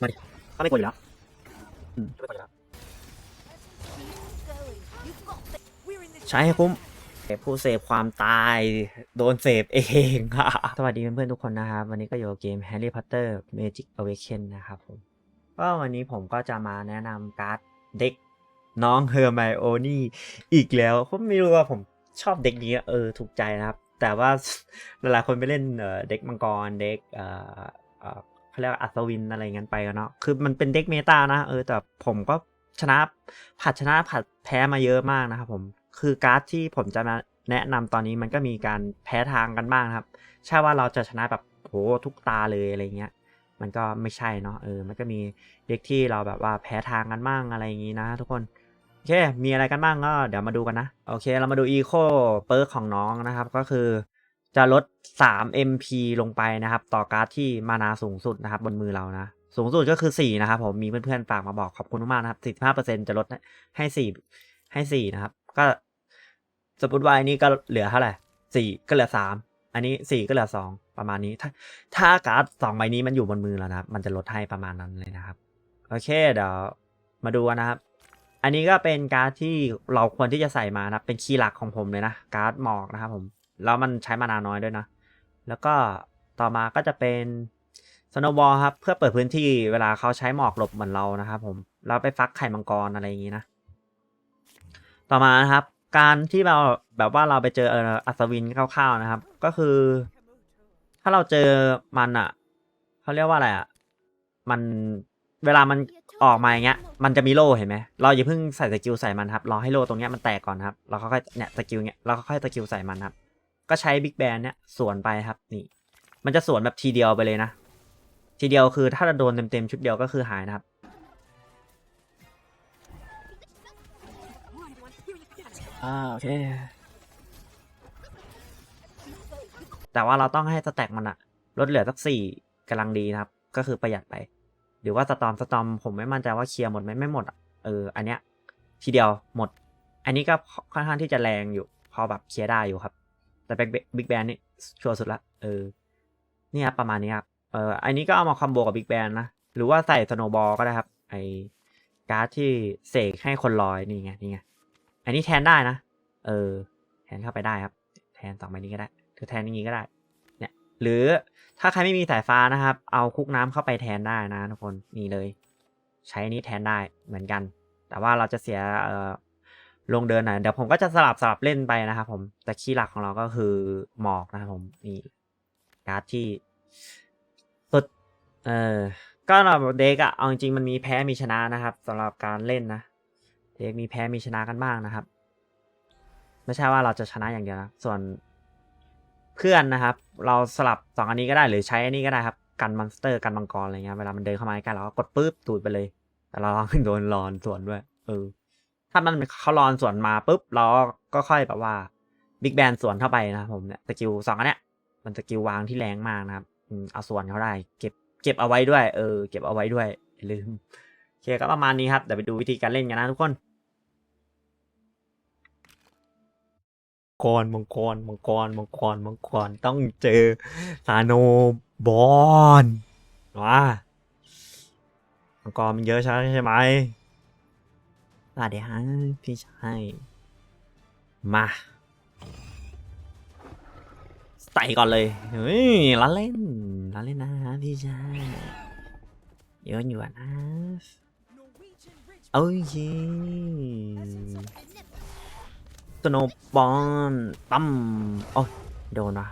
มาดิถ้าไม่กดอยู่แล้วอืมไม่กดอยู่แล้วใช้ให้คุ้มผู้เสพความตายโดนเสพเองสวัสดีเพื่อนๆทุกคนนะครับ วันนี้ก็อยู่กับเกม Harry Potter Magic Awaken นะครับผมก็วันนี้ผมก็จะมาแนะนำการ์ดเด็กน้องเฮอร์ไมโอนี่อีกแล้วผมไม่รู้ว่าผมชอบเด็กนี้เออถูกใจนะครับ แต่ว่าหลายๆคนไปเล่นเอ่อเด็กมังกรเด็ก เขาเรียกว่าอัศวินอะไรเงี้ยไปกันเนาะคือมันเป็นเด็กเมตานะเออแต่ผมก็ชนะผัดชนะผัดแพ้มาเยอะมากนะครับผมคือการ์ดที่ผมจะมาแนะนำตอนนี้มันก็มีการแพ้ทางกันบ้างครับใช่ว่าเราจะชนะแบบโหทุกตาเลยอะไรเงี้ยมันก็ไม่ใช่เนาะเออมันก็มีเด็กที่เราแบบว่าแพ้ทางกันบ้างอะไรอย่างงี้นะ ทุกคนโอเคมีอะไรกันบ้างก็เดี๋ยวมาดูกันนะโอเค เรามาดูอีโคเปิร์ของน้องนะครับ ก็คือ จะลด 3 MP ลงไปนะครับ ต่อการ์ดที่มานาสูงสุดนะครับ บนมือเรานะ สูงสุดก็คือ 4 นะครับผมมีเพื่อนๆฝากมาบอกขอบคุณมากนะครับ15%จะลดให้ 4 ให้ 4 นะครับ ก็สมมติว่าอันนี้ก็เหลือเท่าไหร่ 4 ก็เหลือ 3 อันนี้ 4 ก็เหลือ 2 ประมาณนี้ ถ้าถ้าการ์ดสองใบนี้มันอยู่บนมือแล้วนะครับ มันจะลดให้ประมาณนั้นเลยนะครับ โอเคเดี๋ยวมาดูนะครับอันนี้ก็เป็นการ์ดที่เราควรที่จะใส่มานะครับเป็นคีย์หลักของผมเลยนะ การ์ดหมอกนะครับผม แล้วมันใช้มานาน้อยด้วยนะ แล้วก็ต่อมาก็จะเป็นสโนบอลครับ เพื่อเปิดพื้นที่เวลาเขาใช้หมอกหลบเหมือนเรานะครับผมเราไปฟักไข่มังกรอะไรอย่างนี้นะ ต่อมานะครับ การที่เราแบบว่าเราไปเจออออัศวินคร่าวๆนะครับ ก็คือ ถ้าเราเจอมันอะเขาเรียกว่าอะไรอะมันเวลามันออกมาอย่างเงี้ย มันจะมีโล่เห็นไหมเราอย่าเพิ่งใส่สกิลใส่มันครับรอให้โล่ตรงเนี้ยมันแตกก่อนครับเราค่อยๆเนี่ยสกิลเนี้ยเราค่อยๆสกิลใส่มันครับ ก็ใช้บิ๊กแบนเนี้ยสวนไปครับนี่ มันจะสวนแบบทีเดียวไปเลยนะ ทีเดียวคือถ้าเราโดนเต็มๆชุดเดียวก็คือหายนะครับ อ่าโอเค แต่ว่าเราต้องให้สแต็กมันอะลดเหลือสักสี่กำลังดีนะครับ ก็คือประหยัดไป หรือว่าสตอมสตอมผมไม่มั่นใจว่าเคลียร์หมดไหมไม่หมดอะเอออันเนี้ยทีเดียวหมด อันนี้ก็ค่อนข้างที่จะแรงอยู่ พอแบบเคลียร์ได้อยู่ครับ แต่เป็นบิ๊กแบนนี่ชัวร์สุดละเออนี่ครับประมาณนี้ครับเอออันนี้ก็เอามาคอมโบกับบิ๊กแบนนะหรือว่าใส่สโนบอลก็ได้ครับ ไอการ์ดที่เสกให้คนลอยนี่ไงนี่ไงอันนี้แทนได้นะเออแทนเข้าไปได้ครับ แทนสองใบนี้ก็ได้หรือแทนอย่างนี้ก็ได้ เนี่ย หรือถ้าใครไม่มีสายฟ้านะครับ เอาคุกน้ำเข้าไปแทนได้นะทุกคนนี่เลย ใช้อันนี้แทนได้เหมือนกัน แต่ว่าเราจะเสียเอ่อ ลงเดินหน่อยเดี๋ยวผมก็จะสลับสลับเล่นไปนะครับผมแต่คีย์หลักของเราก็คือหมอกนะครับผมนี่การ์ดที่สุดเออก็เราเด็กอะเอาจริงมันมีแพ้มีชนะนะครับสำหรับการเล่นนะเด็กมีแพ้มีชนะกันบ้างนะครับ ไม่ใช่ว่าเราจะชนะอย่างเดียวนะส่วนเพื่อนนะครับ เราสลับสองอันนี้ก็ได้หรือใช้อันนี้ก็ได้ครับกันมอนสเตอร์กันมังกรอะไรเงี้ยเวลามันเดินเข้ามาใกล้เราก็กดปุ๊บตูดไปเลย แต่เราต้องโดนรอนสวนด้วย เออ ถ้ามันเขารอนสวนมาปุ๊บเราก็ค่อยแบบว่าบิ๊กแบนสวนเข้าไปนะผมเนี่ยสกิลสองอันเนี้ยมันสกิลวางที่แรงมากนะครับอืมเอาส่วนเขาได้ เก็บเก็บเอาไว้ด้วย เออ เก็บเอาไว้ด้วยลืมโอเคก็ประมาณนี้ครับเดี๋ยวไปดูวิธีการเล่นกันนะทุกคนกรมังกรมังกรมังกรมังกรต้องเจอซาโนบอนว้ามังกรมันเยอะใช่ไหม อะเดี๋ยวฮะพี่ชาย มา ใส่ก่อนเลย เฮ้ยละเล่นละเล่นนะฮะพี่ชายเยอะอยู่นะโอ้ยสโนบอลตั้มโอ้ยโดนว่ะ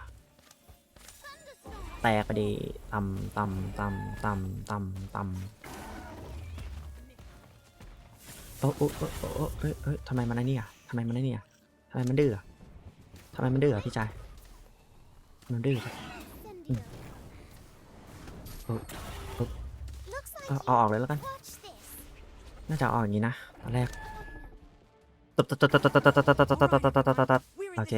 แตกไปดิตั้มตั้มตั้มตั้มตั้มตั้ม อ้โอ้โอ้โอ้โอ้เอ้ยเอ้ยทำไมมันไอ้นี่อะทำไมมันไอ้นี่อะทำไมมันดื้ออะทำไมมันดื้ออะพี่ชายมันดื้ออืมเออเออเอาเอาออกเลยแล้วกัน น่าจะเอาออกอย่างนี้นะตอนแรกตัดตัดตัดตัดตัดตัดตัดตัดตัดตัดตัดตัดตัดตัดตัดโอเค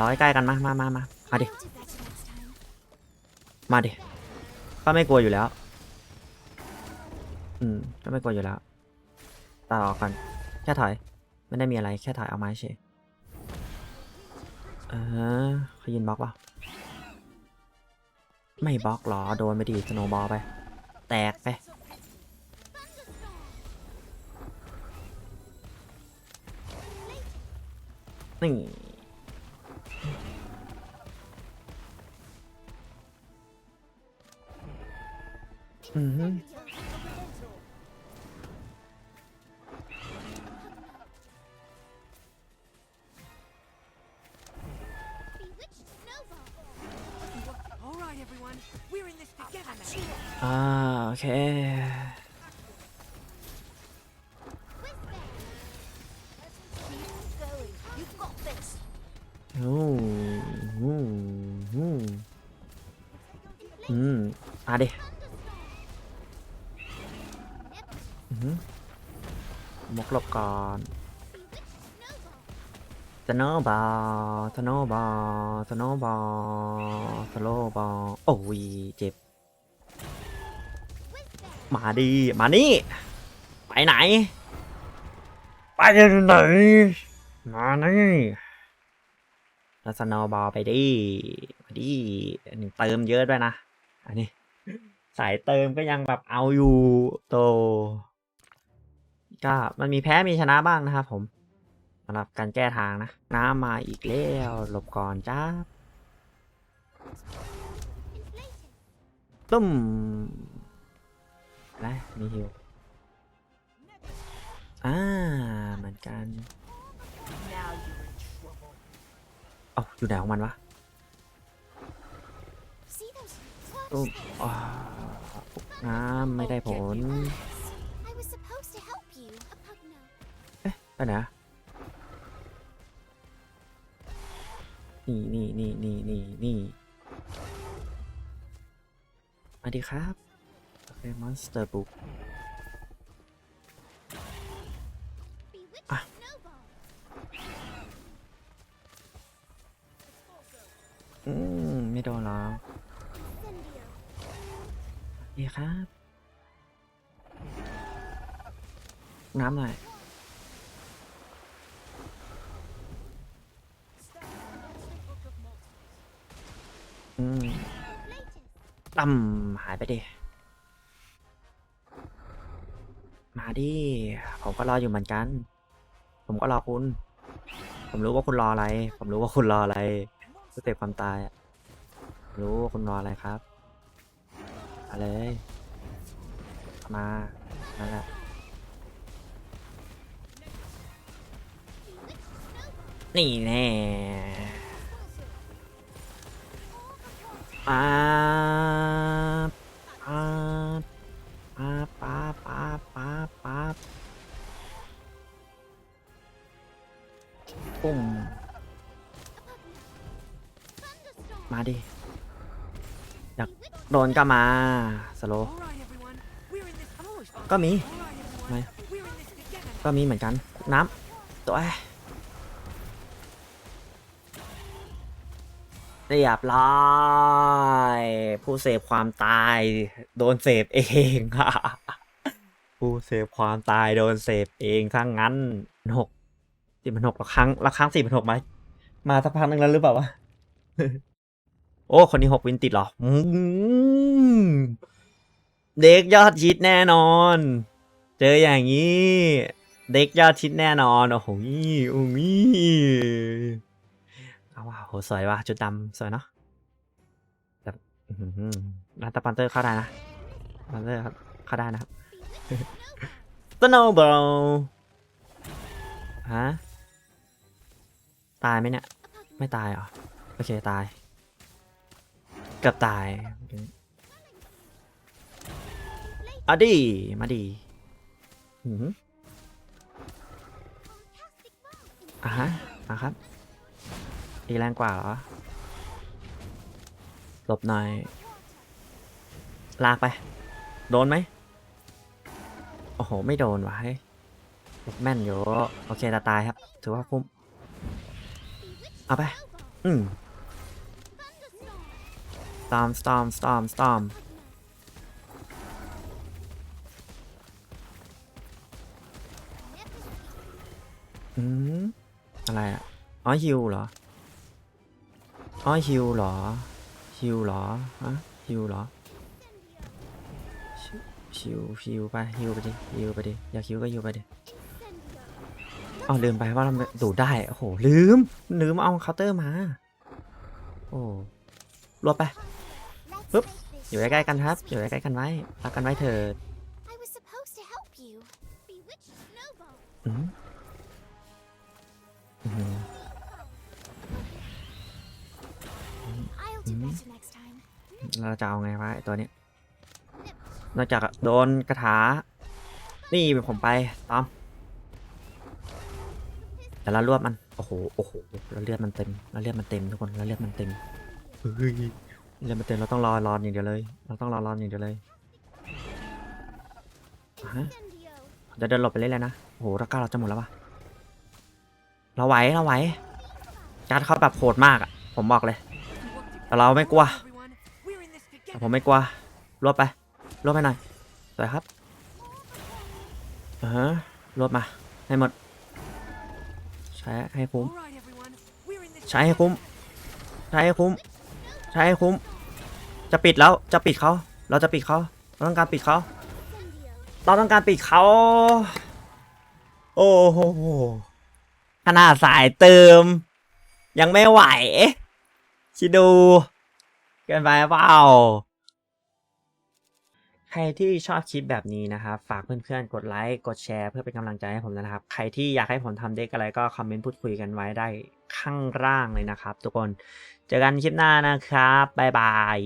ร้อยใกล้กันมามามามามาดิ มาดิ ก็ไม่กลัวอยู่แล้ว อืม ก็ไม่กลัวอยู่แล้ว ตัดออกกันแค่ถอย ไม่ได้มีอะไรแค่ถอยเอาไม้เฉยเออเขายินบล็อกป่าไม่บล็อกหรอ โดนไปดีสโนบอลไป แตกไป นี่อือาโอเค You've got this. โอ้โหอืมอืมมาดิอือหือมกหลบก่อนสโนว์บอลสโนว์บอลสโนว์บอลสโลว์บอลโอ้ยเจ็บ มาดี มานี่ ไปไหน ไปไหน มานี่แล้วสโนว์บอลไปดิมาดิอันนี้เติมเยอะด้วยนะ อันนี้ สายเติมก็ยังแบบเอาอยู่โต ก็มันมีแพ้มีชนะบ้างนะครับผมสำหรับการแก้ทางนะ น้ำมาอีกแล้วหลบก่อนจ้าตุ้ม นะมีฮิวอ่าเหมือนกันเอ้าอยู่ไหนของมันวะ See those ตุ้ม clutch อ่าน้ำไม่ได้ผล I was supposed to help you. A pugno. ไปไหนะนี่นี่นี่นี่นี่นี่มาดีครับ โอเคมอนสเตอร์บุ๊กอืม ไม่โดนหรอก Incendio. ดีครับ น้ำหน่อยอืมตั้มหายไปดิ มาดิผมก็รออยู่เหมือนกัน ผมก็รอคุณ ผมรู้ว่าคุณรออะไร ผมรู้ว่าคุณรออะไรสเต็ปความตายรู้ว่าคุณรออะไรครับมาเลยมานั่นแหละนี่แน่ป๊าบป๊า ปุ่ม มาดิ อยากโดนก็มาสโล All right, everyone. We're in this. I'm always fine. ก็มี All right, everyone. Mày. We're in this together. ก็มีเหมือนกัน น้ำตัวเรียบร้อยผู้เสพความตาย โดนเสพเองผู้เสพความตายโดนเสพเองทั้งนั้นหก สี่พันหกละครั้งละครั้งสี่พันหกไหมมาสักพักหนึ่งแล้วหรือเปล่าวะโอ้ คนนี้หกวินติดเหรอเด็กยอดฮิตแน่นอน เจออย่างนี้ เด็กยอดฮิตแน่นอน โอ้โหโอ้ยเอาว่ะโหสวยว่ะจุดดำสวยเนาะแบบอื้อหือร้านตะปันเตอร์เข้าได้นะปันเตอร์เข้าได้นะครับสโนบอลฮะ ตายไหมเนี่ย ไม่ตายเหรอ โอเค ตาย เกือบตายอาดิมาดิอือหืออะฮะมาครับตีแรงกว่าเหรอ หลบหน่อย ลากไป โดนไหม โอ้โห ไม่โดนวะเฮ้ยหลบแม่นอยู่ โอเคต่ตายครับ ถือว่าคุ้ม เอาไป อืม storm storm storm storm อืมอะไรอะ อ๋อฮิวเหรอ อ๋อฮิวเหรอฮิวเหรอฮะฮิวเหรอฮิวฮิวไปฮิวไปดิฮิวไปดิอยากฮิวก็ฮิวไปดิ อ๋อลืมไปว่าเราดูดได้ โอ้โห ลืม ลืมเอาเคาน์เตอร์มา โอ้รวบไป Let's Whoop. make this อยู่ใกล้ๆกันครับ short อยู่ and ใกล้ๆกันไว้รักกันไว้เถิด sweet. I was supposed to help you. Bewitched snowball. อืมอืม I'll do Mhm. better next time. เราจะเอาไงวะไอ้ตัวเนี้ยนอกจากโดนกระถา นี่ผมไปตอม แต่ละรวบมัน โอ้โห โอ้โหแล้วเลือดมันเต็มแล้วเลือดมันเต็มทุกคนแล้วเลือดมันเต็มเฮ้ยเลือดมันเต็มเราต้องรอรอนอย่างเดียวเลย เราต้องรอรอนอย่างเดียวเลยอะฮะเดินหลบไปเรื่อยๆนะโอ้โหรักก้าเราจะหมดแล้ววะเราไหว เราไหว การดเขาแบบโหดมากอะผมบอกเลย แต่เราไม่กลัว ผมไม่กลัว รวบไป รวบไปหน่อยสวยครับอ่าฮะรวบมา ให้หมด ใช้ให้คุ้ม All right, everyone, we're in this ใช้ให้คุ้มใช้ให้คุ้มใช้ให้คุ้ม จะปิดแล้วจะปิดเขาเราจะปิดเขาเราต้องการปิดเขา Incendio. เราต้องการปิดเขาโอ้โหขนาดสายเติม ยังไม่ไหว ชิดู เกินไปเปล่า ใครที่ชอบคลิปแบบนี้นะครับ ฝากเพื่อนๆ กดไลค์ กดแชร์เพื่อเป็นกำลังใจให้ผมนะครับ ใครที่อยากให้ผมทำเด็กอะไรก็คอมเมนต์พูดคุยกันไว้ได้ข้างล่างเลยนะครับ ทุกคน เจอกันคลิปหน้านะครับ บ๊ายบาย